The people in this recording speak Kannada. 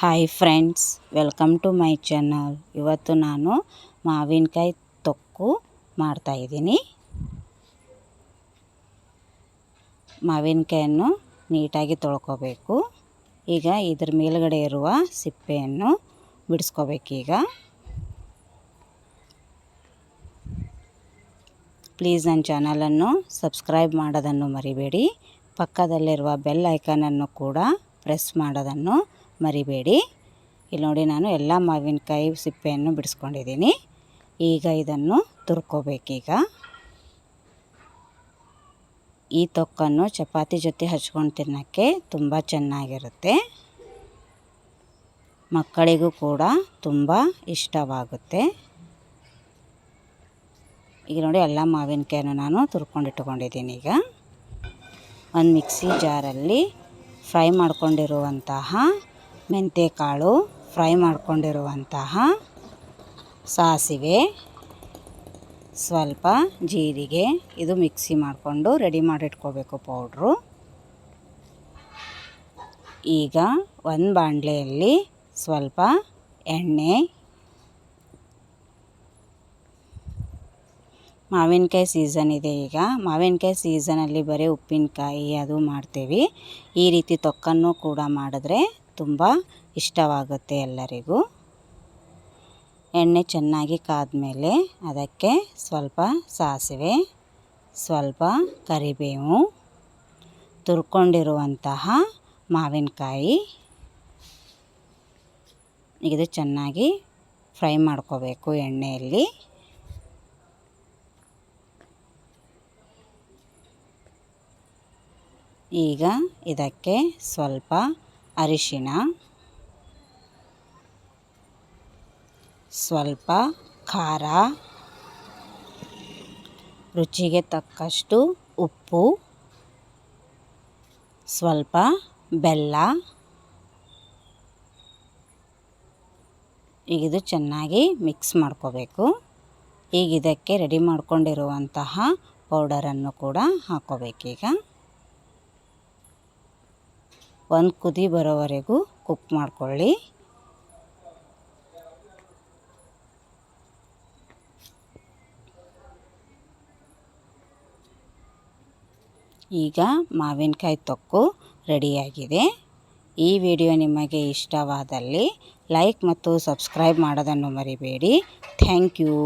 Hi friends welcome to my channel ಇವತ್ತು ನಾನು ಮಾವಿನಕಾಯಿ ತೊಕ್ಕು ಮಾಡ್ತಾಯಿದ್ದೀನಿ ಮಾವಿನಕಾಯನ್ನು ನೀಟಾಗಿ ತೊಳ್ಕೊಬೇಕು. ಈಗ ಇದ್ರ ಮೇಲುಗಡೆ ಇರುವ ಸಿಪ್ಪೆಯನ್ನು ಬಿಡಿಸ್ಕೋಬೇಕೀಗ ಪ್ಲೀಸ್ ನನ್ನ ಚಾನಲನ್ನು ಸಬ್ಸ್ಕ್ರೈಬ್ ಮಾಡೋದನ್ನು ಮರಿಬೇಡಿ. ಪಕ್ಕದಲ್ಲಿರುವ ಬೆಲ್ ಐಕನನ್ನು ಕೂಡ ಪ್ರೆಸ್ ಮಾಡೋದನ್ನು ಮರಿಬೇಡಿ. ಇಲ್ಲಿ ನೋಡಿ ನಾನು ಎಲ್ಲ ಮಾವಿನಕಾಯಿ ಸಿಪ್ಪೆಯನ್ನು ಬಿಡಿಸ್ಕೊಂಡಿದ್ದೀನಿ. ಈಗ ಇದನ್ನು ತುರ್ಕೋಬೇಕೀಗ. ಈ ತೊಕ್ಕನ್ನು ಚಪಾತಿ ಜೊತೆ ಹಚ್ಕೊಂಡು ತಿನ್ನೋಕ್ಕೆ ತುಂಬ ಚೆನ್ನಾಗಿರುತ್ತೆ. ಮಕ್ಕಳಿಗೂ ಕೂಡ ತುಂಬ ಇಷ್ಟವಾಗುತ್ತೆ. ಈಗ ನೋಡಿ ಎಲ್ಲ ಮಾವಿನಕಾಯನ್ನು ನಾನು ತುರ್ಕೊಂಡಿಟ್ಕೊಂಡಿದ್ದೀನಿ ಈಗ. ಒಂದು ಮಿಕ್ಸಿ ಜಾರಲ್ಲಿ ಫ್ರೈ ಮಾಡ್ಕೊಂಡಿರುವಂತಹ ಮೆಂತ್ಯಕಾಳು ಫ್ರೈ ಮಾಡಿಕೊಂಡಿರುವಂತಹ ಸಾಸಿವೆ, ಸ್ವಲ್ಪ ಜೀರಿಗೆ, ಇದು ಮಿಕ್ಸಿ ಮಾಡಿಕೊಂಡು ರೆಡಿ ಮಾಡಿಟ್ಕೋಬೇಕು ಪೌಡ್ರು. ಈಗ ಒಂದು ಬಾಣಲೆಯಲ್ಲಿ ಸ್ವಲ್ಪ ಎಣ್ಣೆ, ಮಾವಿನಕಾಯಿ ಸೀಸನ್ ಇದೆ ಈಗ. ಮಾವಿನಕಾಯಿ ಸೀಸನಲ್ಲಿ ಬರೀ ಉಪ್ಪಿನಕಾಯಿ ಅದು ಮಾಡ್ತೀವಿ. ಈ ರೀತಿ ತೊಕ್ಕನ್ನು ಕೂಡ ಮಾಡಿದ್ರೆ ತುಂಬ ಇಷ್ಟವಾಗುತ್ತೆ ಎಲ್ಲರಿಗೂ. ಎಣ್ಣೆ ಚೆನ್ನಾಗಿ ಕಾದ್ಮೇಲೆ ಅದಕ್ಕೆ ಸ್ವಲ್ಪ ಸಾಸಿವೆ, ಸ್ವಲ್ಪ ಕರಿಬೇವು, ತುರ್ಕೊಂಡಿರುವಂತಹ ಮಾವಿನಕಾಯಿ. ಇದು ಚೆನ್ನಾಗಿ ಫ್ರೈ ಮಾಡ್ಕೋಬೇಕು ಎಣ್ಣೆಯಲ್ಲಿ. ಈಗ ಇದಕ್ಕೆ ಸ್ವಲ್ಪ ಅರಿಶಿಣ. ಸ್ವಲ್ಪ ಖಾರ. ರುಚಿಗೆ ತಕ್ಕಷ್ಟು ಉಪ್ಪು. ಸ್ವಲ್ಪ ಬೆಲ್ಲ. ಈಗ ಇದು ಚೆನ್ನಾಗಿ ಮಿಕ್ಸ್ ಮಾಡ್ಕೋಬೇಕು. ಈಗ ಇದಕ್ಕೆ ರೆಡಿ ಮಾಡ್ಕೊಂಡಿರುವಂತಹ ಪೌಡರನ್ನು ಕೂಡ ಹಾಕೋಬೇಕೀಗ ಒಂದು ಕುದಿ ಬರೋವರೆಗೂ ಕುಕ್ ಮಾಡಿಕೊಳ್ಳಿ. ಈಗ ಮಾವಿನಕಾಯಿ ತೊಕ್ಕು ರೆಡಿಯಾಗಿದೆ. ಈ ವಿಡಿಯೋ ನಿಮಗೆ ಇಷ್ಟವಾದಲ್ಲಿ ಲೈಕ್ ಮತ್ತು ಸಬ್ಸ್ಕ್ರೈಬ್ ಮಾಡೋದನ್ನು ಮರಿಬೇಡಿ. Thank you.